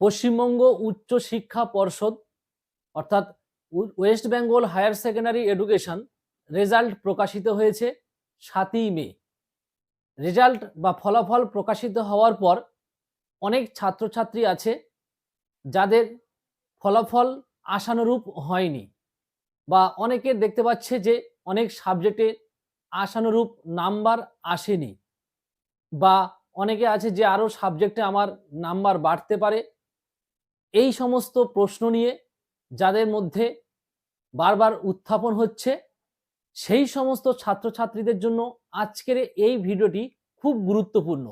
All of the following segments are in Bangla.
পশ্চিমবঙ্গ উচ্চ শিক্ষা পর্ষদ, অর্থাৎ West Bengal higher secondary education result প্রকাশিত হয়েছে সাতই মে। রেজাল্ট বা ফলাফল প্রকাশিত হওয়ার পর অনেক ছাত্রছাত্রী আছে যাদের ফলাফল আশানুরূপ হয়নি বা অনেকে দেখতে পাচ্ছে যে অনেক সাবজেক্টে আশানুরূপ নাম্বার আসেনি বা অনেকে আছে যে আরও সাবজেক্টে আমার নাম্বার বাড়তে পারে এই সমস্ত প্রশ্ন নিয়ে যাদের মধ্যে বারবার উত্থাপন হচ্ছে, সেই সমস্ত ছাত্রছাত্রীদের জন্য আজকের এই ভিডিওটি খুব গুরুত্বপূর্ণ।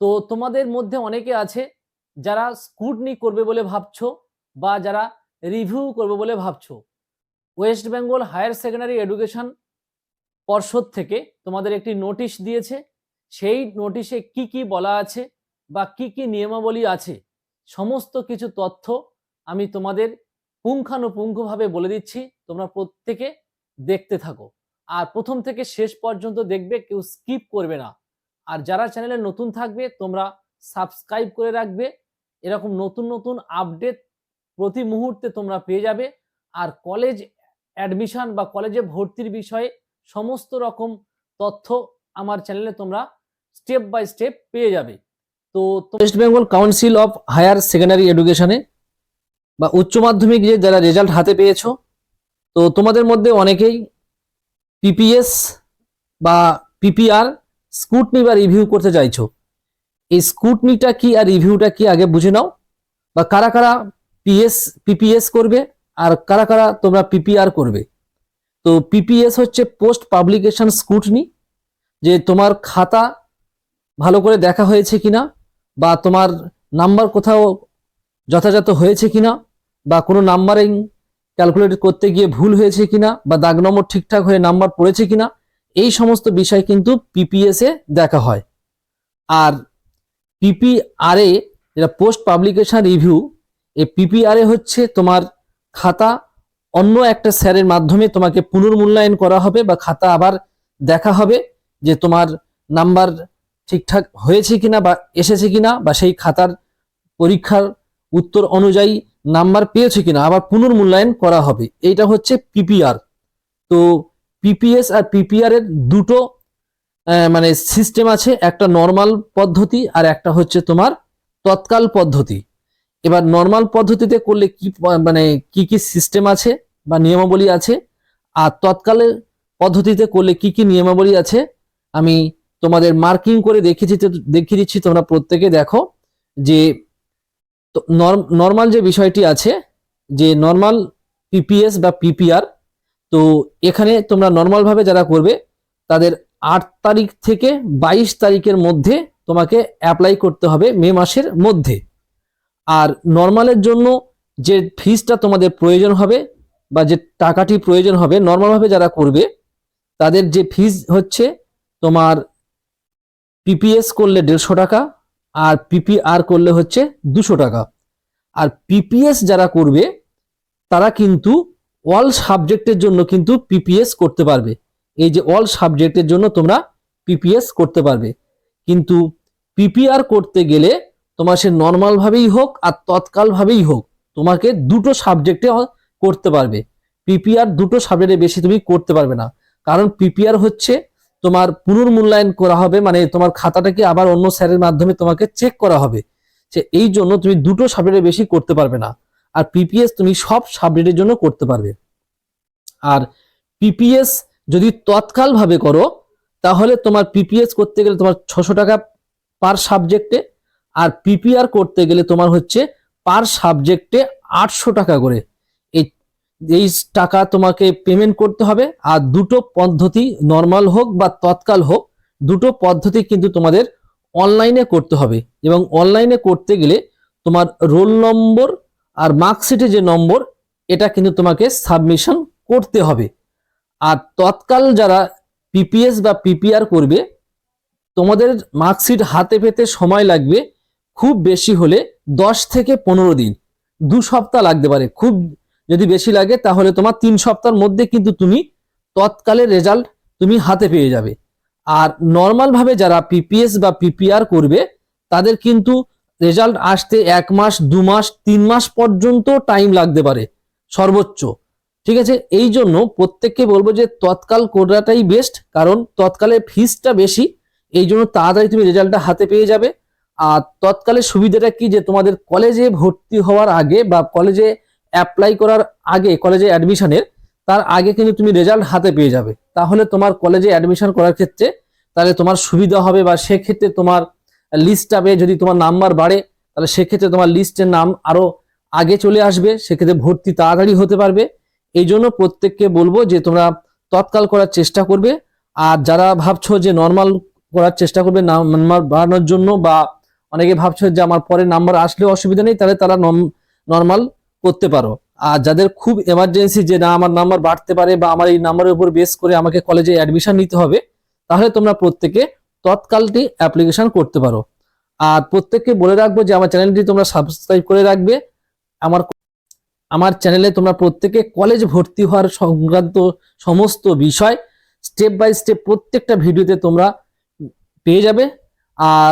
তো তোমাদের মধ্যে অনেকে আছে যারা স্কুটনি করবে বলে ভাবছ বা যারা রিভিউ করবে বলে ভাবছ। West Bengal higher secondary education পর্ষদ থেকে তোমাদের একটি নোটিশ দিয়েছে। সেই নোটিশে কি কি বলা আছে বা কি কি নিয়মাবলী আছে? সমস্ত কিছু তথ্য আমি তোমাদের পুঙ্খানুপুঙ্খভাবে বলে দিচ্ছি, তোমরা প্রত্যেকে দেখতে থাকো। আর প্রথম থেকে শেষ পর্যন্ত দেখবে, কেউ স্কিপ করবে না। আর যারা চ্যানেলে নতুন থাকবে, তোমরা সাবস্ক্রাইব করে রাখবে। এরকম নতুন নতুন আপডেট প্রতি মুহূর্তে তোমরা পেয়ে যাবে। আর কলেজ অ্যাডমিশন বা কলেজে ভর্তির বিষয়ে সমস্ত রকম তথ্য আমার চ্যানেলে তোমরা স্টেপ বাই স্টেপ পেয়ে যাবে। তো West Bengal council of higher secondary এডুকেশনে বা উচ্চ মাধ্যমিক যে যারা রেজাল্ট হাতে পেয়েছ, তো তোমাদের মধ্যে অনেকেই পিপিএস বা পিপিআর স্কুটনি বা রিভিউ করতে চাইছো। এই স্কুটনিটা কি আর রিভিউটা কি আগে বুঝে নাও। বা কারা কারা পিএস পিপিএস করবে আর কারা কারা তোমরা পিপিআর করবে। তো পিপিএস হচ্ছে পোস্ট পাবলিকেশন স্কুটনি যে তোমার খাতা ভালো করে দেখা হয়েছে কিনা বা তোমার নাম্বার কোথাও যথাযথ হয়েছে কিনা, বা কোনো নাম্বারিং ক্যালকুলেট করতে গিয়ে ভুল হয়েছে কিনা, বা দাগ নম্বর ঠিকঠাক হয়ে নাম্বার পড়েছে কিনা, এই সমস্ত বিষয় কিন্তু পিপিএস এ দেখা হয়। আর পিপিআর এ যেটা পোস্ট পাবলিকেশন রিভিউ এই পিপিআর এ হচ্ছে তোমার খাতা অন্য একটা স্যারের মাধ্যমে তোমাকে পুনর্মূল্যায়ন করা হবে, বা খাতা আবার দেখা হবে যে তোমার নাম্বার ঠিকঠাক হয়েছে কিনা বা এসেছে কিনা বা সেই খাতার পরীক্ষার উত্তর অনুযায়ী নাম্বার পেয়েছে কিনা, আবার পুনর্মূল্যায়ন করা হবে। এইটা হচ্ছে পিপিআর তো পিপিএস আর পিপিআর এর দুটো মানে সিস্টেম আছে, একটা নর্মাল পদ্ধতি আর একটা হচ্ছে তোমার তৎকাল পদ্ধতি। এবার নর্মাল পদ্ধতিতে করলে কি মানে কি কি সিস্টেম আছে বা নিয়মাবলী আছে, আর তৎকালের পদ্ধতিতে করলে কি কি নিয়মাবলী আছে, আমি তোমাদের মার্কিং করে দেখিয়ে দেখিয়ে দিচ্ছি, তোমরা প্রত্যেকে দেখো যে নর্মাল যে বিষয়টি আছে, যে নর্মাল পিপিএস বা পিপিআর তো এখানে তোমরা নর্মালভাবে যারা করবে, তাদের আট তারিখ থেকে বাইশ তারিখের মধ্যে তোমাকে অ্যাপ্লাই করতে হবে মে মাসের মধ্যে। আর নর্মালের জন্য যে ফিজটা তোমাদের প্রয়োজন হবে বা যে টাকাটি প্রয়োজন হবে নর্মালভাবে যারা করবে, তাদের যে ফিজ হচ্ছে তোমার পিপিএস করলে দেড়শো টাকা আর পিপিআর করলে হচ্ছে দুশো টাকা। আর পিপিএস যারা করবে, তারা কিন্তু অল সাবজেক্টের জন্য কিন্তু পিপিএস করতে পারবে। এই যে অল সাবজেক্টের জন্য তোমরা পিপিএস করতে পারবে। কিন্তু পিপিআর করতে গেলে তোমার সে নর্মালভাবেই হোক আর তৎকালভাবেই হোক, তোমাকে দুটো সাবজেক্টে করতে পারবে। পিপিআর দুটো সাবজেক্টে বেশি তুমি করতে পারবে না। কারণ পিপিআর হচ্ছে তোমার পুনর্মূল্যায়ন করা হবে মানে তোমার খাতাটাকে আবার অন্য স্যারের মাধ্যমে তোমাকে চেক করা হবে যে এই জন্য তুমি দুটো সাবজেক্টে বেশি করতে পারবে না। আর পিপিএস তুমি সব সাবজেক্টের জন্য করতে পারবে। আর পিপিএস যদি তৎকালভাবে করো, তাহলে তোমার পিপিএস করতে গেলে তোমার ছশো টাকা পার সাবজেক্টে আর পিপিআর করতে গেলে তোমার হচ্ছে পার সাবজেক্টে আটশো টাকা করে। এই টাকা তোমাকে পেমেন্ট করতে হবে। আর দুটো পদ্ধতি নর্মাল হোক বা তৎকাল হোক, দুটো পদ্ধতি কিন্তু তোমাদের অনলাইনে করতে হবে। এবং অনলাইনে করতে গেলে তোমার রোল নম্বর আর মার্কশিটে যে নম্বর এটা কিন্তু তোমাকে সাবমিশন করতে হবে। আর তৎকাল যারা পিপিএস বা পিপিআর করবে, তোমাদের মার্কশিট হাতে পেতে সময় লাগবে খুব বেশি হলে দশ থেকে পনেরো দিন, দু সপ্তাহ লাগতে পারে। খুব যদি বেশি লাগে, তাহলে তোমার তিন সপ্তাহের মধ্যে কিন্তু তুমি তৎকালে রেজাল্ট তুমি হাতে পেয়ে যাবে। আর নর্মাল ভাবে যারা পিপিএস বা পিপিআর করবে, তাদের কিন্তু রেজাল্ট আসতে এক মাস, দু মাস, তিন মাস পর্যন্ত টাইম লাগতে পারে, সর্বোচ্চ। ঠিক আছে? এই জন্য প্রত্যেককে বলব যে তৎকাল করাটাই বেস্ট কারণ তৎকালে ফিসটা বেশি, এই জন্য তাড়াতাড়ি তুমি রেজাল্টটা হাতে পেয়ে যাবে। আর তৎকালে সুবিধাটা কি? যে তোমাদের কলেজে ভর্তি হওয়ার আগে বা কলেজে অ্যাপ্লাই করার আগে কলেজে অ্যাডমিশনের তার আগে কিন্তু তুমি রেজাল্ট হাতে পেয়ে যাবে। তাহলে তোমার কলেজে অ্যাডমিশন করার ক্ষেত্রে তাহলে তোমার সুবিধা হবে বা সেক্ষেত্রে তোমার লিস্ট যাবে যদি তোমার নাম্বার বাড়ে, তাহলে সেক্ষেত্রে তোমার লিস্টের নাম আরও আগে চলে আসবে, সেক্ষেত্রে ভর্তি তাড়াতাড়ি হতে পারবে। এই জন্য প্রত্যেককে বলব যে তোমরা তৎকাল করার চেষ্টা করবে। আর যারা ভাবছ যে নর্মাল করার চেষ্টা করবে নাম্বার বাড়ানোর জন্য বা অনেকে ভাবছ যে আমার পরে নাম্বার আসলেও অসুবিধা নেই, তাহলে তারা নর্মাল করতে পারো। আর যাদের খুব এমার্জেন্সি যে না আমার নাম্বার বাড়তে পারে বা আমার এই নাম্বারের উপর বেস করে আমাকে কলেজে অ্যাডমিশন নিতে হবে, তাহলে তোমরা প্রত্যেকে তৎকালটি অ্যাপ্লিকেশন করতে পারো। আর প্রত্যেককে বলে রাখব যে আমার চ্যানেলটি তোমরা সাবস্ক্রাইব করে রাখবে। আমার আমার চ্যানেলে তোমরা প্রত্যেকে কলেজ ভর্তি হওয়ার সংক্রান্ত সমস্ত বিষয় স্টেপ বাই স্টেপ প্রত্যেকটা ভিডিওতে তোমরা পেয়ে যাবে। আর